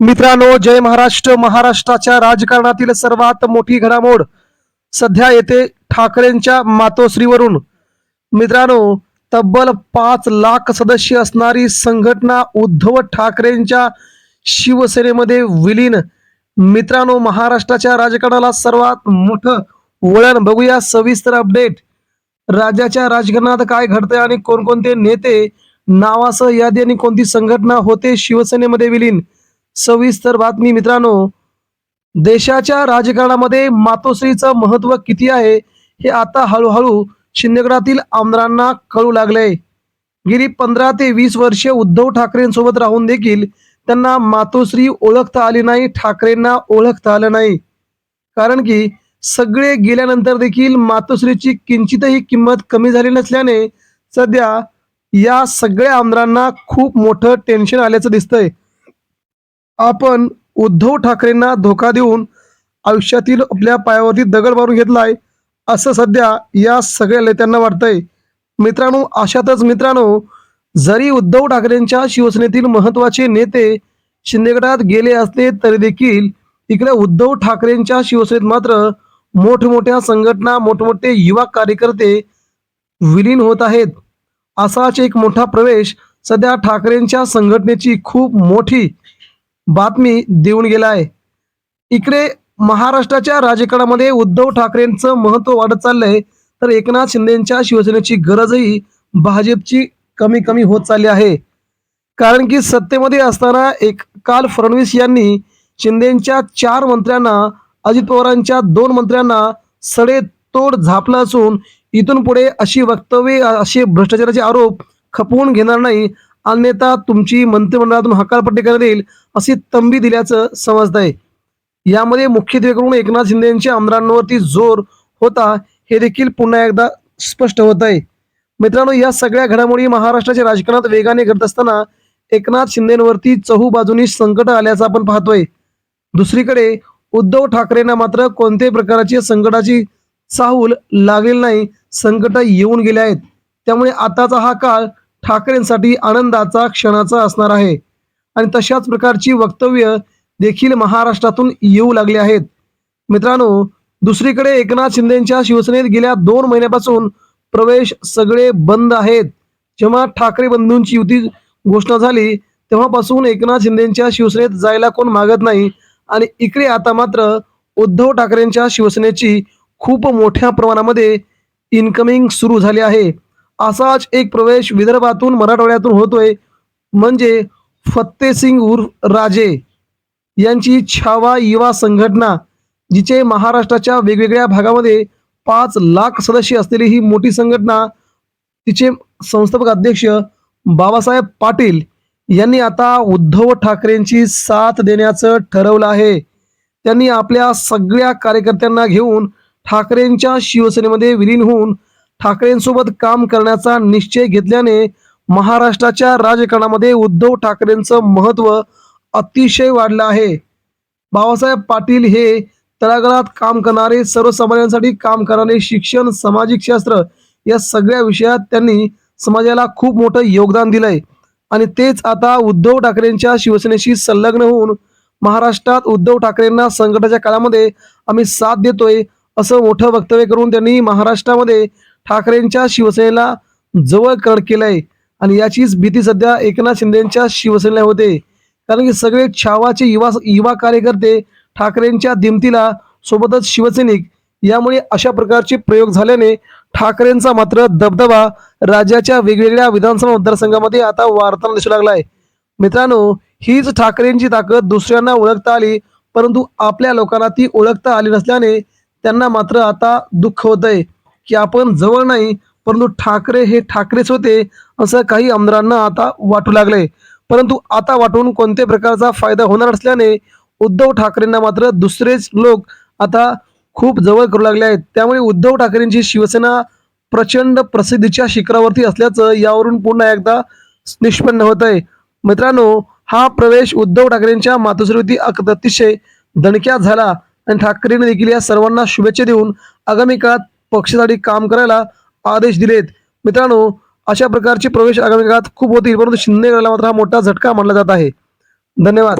मित्रांनो जय महाराष्ट्र. महाराष्ट्राच्या राजकारणातील सर्वात मोठी घडामोड सध्या येथे ठाकरेंच्या मातोश्रीवरून. मित्रांनो तब्बल पाच लाख सदस्य असणारी संघटना उद्धव ठाकरेंच्या शिवसेनेमध्ये विलीन. मित्रांनो महाराष्ट्राच्या राजकारणाला सर्वात मोठं वळण बघूया. सविस्तर अपडेट. राज्याच्या राजकारणात काय घडतंय आणि कोणकोणते नेते नावासह यादी आणि कोणती संघटना होते शिवसेनेमध्ये विलीन? सविस्तर बातमी मित्रांनो देशाच्या राजकारणामध्ये मातोश्रीचं महत्त्व किती आहे हे आता हळूहळू शिंदेगडातील आमदारांना कळू लागले. गेली पंधरा ते वीस वर्षे उद्धव ठाकरेंसोबत राहून देखील त्यांना मातोश्री ओळखता आली नाही ठाकरेंना ओळखता आलं नाही. कारण की सगळे गेल्यानंतर देखील मातोश्रीची किंचितही किंमत कमी झाली नसल्याने सध्या या सगळ्या आमदारांना खूप मोठं टेन्शन आल्याचं दिसतंय. आपण उद्धव ठाकरेंना धोका देऊन आयुष्यातील आपल्या पायावरती दगड मारून घेतलाय असं सध्या या सगळ्या नेत्यांना वाटतंय. मित्रांनो अशातच मित्रांनो जरी उद्धव ठाकरेंच्या शिवसेनेतील महत्त्वाचे नेते शिंदेगडात गेले असले तरी देखील इकडे उद्धव ठाकरेंच्या शिवसेनेत मात्र मोठमोठ्या संघटना मोठमोठे युवा कार्यकर्ते विलीन होत आहेत. असाच एक मोठा प्रवेश सध्या ठाकरेंच्या संघटनेची खूप मोठी बातमी देऊन गेला आहे. इकडे महाराष्ट्राच्या राजकारणामध्ये उद्धव ठाकरेंचं महत्त्व वाढत चाललंय. तर एकनाथ शिंदेच्या शिवसेनेची गरजही भाजपची कमी कमी होत चालली आहे. कारण की सत्तेमध्ये असताना एक काल फडणवीस यांनी शिंदेच्या चार मंत्र्यांना अजित पवारांच्या दोन मंत्र्यांना सडेतोड झापलं असून इथून पुढे अशी वक्तव्ये असे भ्रष्टाचाराचे आरोप खपवून घेणार नाही अन्यथा तुमची मंत्रिमंडळातून हकालपट्टी करण्यात येईल अशी तंबी दिल्याचं समजत आहे. यामध्ये मुख्यत्वेकरून एकनाथ शिंदे यांच्या आमदारांवरती जोर होता हे देखील पुन्हा एकदा स्पष्ट होत आहे. मित्रांनो या सगळ्या घडामोडी महाराष्ट्राच्या राजकारणात वेगाने घडत असताना एकनाथ शिंदेवरती चहू बाजूनी संकट आल्याचं आपण पाहतोय. दुसरीकडे उद्धव ठाकरेंना मात्र कोणत्याही प्रकारची संकटाची चाहूल लागलेली नाही संकट येऊन गेले आहेत. त्यामुळे आताचा हा काळ ठाकरेंसाठी आनंदाचा क्षणाचा असणार आहे. आणि तशाच प्रकारची वक्तव्य देखील महाराष्ट्रातून येऊ लागली आहेत. मित्रांनो दुसरीकडे एकनाथ शिंदेच्या शिवसेनेत गेल्या दोन महिन्यापासून प्रवेश सगळे बंद आहेत. जेव्हा ठाकरे बंधूंची युती घोषणा झाली तेव्हापासून एकनाथ शिंदेच्या शिवसेनेत जायला कोण मागत नाही. आणि इकडे आता मात्र उद्धव ठाकरेंच्या शिवसेनेची खूप मोठ्या प्रमाणामध्ये इन्कमिंग सुरू झाली आहे. असाच एक प्रवेश विदर्भातून मराठवाड्यातून होतोय. म्हणजे फत्तेसिंग उर्फ राजे यांची छावा युवा संघटना जिचे महाराष्ट्राच्या वेगवेगळ्या भागामध्ये पाच लाख सदस्य असलेली ही मोठी संघटना तिचे संस्थापक अध्यक्ष बाबासाहेब पाटील यांनी आता उद्धव ठाकरेंची साथ देण्याचं ठरवलं आहे. त्यांनी आपल्या सगळ्या कार्यकर्त्यांना घेऊन ठाकरेंच्या शिवसेनेमध्ये विलीन होऊन ठाकरेंसोबत काम करण्याचा निश्चय घेतल्याने महाराष्ट्राच्या राजकारणामध्ये उद्धव ठाकरेंचं महत्त्व अतिशय वाढलं आहे. बाबासाहेब पाटील हे तळागाळात काम करणारे सर्वसामान्यांसाठी काम करणारे शिक्षण सामाजिक शास्त्र या सगळ्या विषयात त्यांनी समाजाला खूप मोठं योगदान दिलंय. आणि तेच आता उद्धव ठाकरेंच्या शिवसेनेशी संलग्न होऊन महाराष्ट्रात उद्धव ठाकरेंना संकटाच्या काळामध्ये आम्ही साथ देतोय असं मोठं वक्तव्य करून त्यांनी महाराष्ट्रामध्ये ठाकरेंच्या शिवसेनेला जवळ कर केलंय. आणि याचीच भीती सध्या एकनाथ शिंदेच्या शिवसेनेला होते. कारण की सगळे छावाचे युवा युवा कार्यकर्ते ठाकरेंच्या दिमतीला सोबतच शिवसैनिक. यामुळे अशा प्रकारचे प्रयोग झाल्याने ठाकरेंचा मात्र दबदबा राज्याच्या वेगवेगळ्या विधानसभा मतदारसंघामध्ये आता वाढताना दिसू लागलाय. मित्रांनो हीच ठाकरेंची ताकद दुसऱ्यांना ओळखता आली परंतु आपल्या लोकांना ती ओळखता आली नसल्याने त्यांना मात्र आता दुःख होत आहे की आपण जवळ नाही परंतु ठाकरे हे ठाकरेच होते असं काही आमदारांना आता वाटू लागले परंतु आता वाटून कोणत्या प्रकारचा फायदा होणार असल्याने उद्धव ठाकरेंना मात्र दुसरेच लोक आता खूप जवळ करू लागले आहेत. त्यामुळे उद्धव ठाकरेंची शिवसेना प्रचंड प्रसिद्धीच्या शिखरावरती असल्याचं यावरून पुन्हा एकदा निष्पन्न होत आहे मित्रांनो हा प्रवेश उद्धव ठाकरेंच्या मातोश्रीवरती अतिशय दणक्यात झाला आणि ठाकरेंनी देखील या सर्वांना शुभेच्छा देऊन आगामी काळात पक्षासाठी काम करायला आदेश दिलेत. मित्रांनो अशा प्रकारचे प्रवेश आगामी काळात खूप होतील परंतु शिंदे गडाला मात्र हा मोठा झटका मानला जात आहे. धन्यवाद.